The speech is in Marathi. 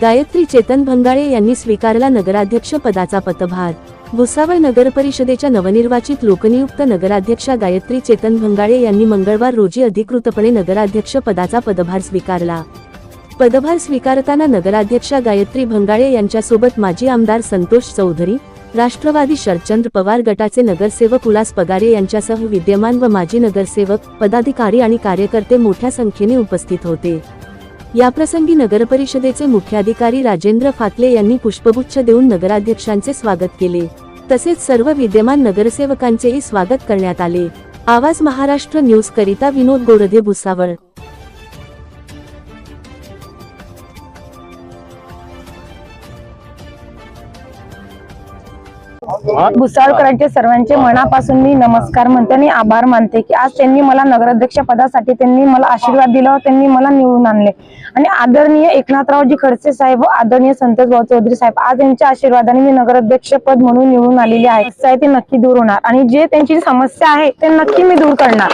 गायत्री चेतन भंगाळे यांनी स्वीकारला नगराध्यक्ष पदाचा पदभार भुसावळ नगर परिषदेच्या नवनिर्वाचित लोकनियुक्त नगराध्यक्षा गायत्री चेतन भंगाळे यांनी मंगळवार रोजी अधिकृतपणे नगराध्यक्ष पदाचा पदभार स्वीकारला. पदभार स्वीकारताना नगराध्यक्षा गायत्री भंगाळे यांच्यासोबत माजी आमदार संतोष चौधरी राष्ट्रवादी शरदचंद्र पवार गटाचे नगरसेवक उल्हास पगारे यांच्यासह विद्यमान व माजी नगरसेवक पदाधिकारी आणि कार्यकर्ते मोठ्या संख्येने उपस्थित होते. याप्रसंगी नगरपरिषदेचे मुख्याधिकारी राजेंद्र फातले यांनी पुष्पगुच्छ देऊन नगराध्यक्षांचे स्वागत केले. तसेच सर्व विद्यमान नगरसेवकांचेही स्वागत करण्यात आले. आवाज महाराष्ट्र न्यूज करिता विनोद गोरधे भुसावळ. भुसावळकरांचे सर्वांचे मनापासून मी नमस्कार म्हणते आणि आभार मानते की आज त्यांनी मला नगराध्यक्ष पदासाठी त्यांनी मला आशीर्वाद दिला व त्यांनी मला निवडून आणले. आणि आदरणीय एकनाथरावजी खडसे साहेब व आदरणीय संतोष भाऊ चौधरी साहेब आज यांच्या आशीर्वादाने मी नगराध्यक्ष पद म्हणून निवडून आलेली आहे. ते नक्की दूर होणार आणि जे त्यांची समस्या आहे ते नक्की मी दूर करणार.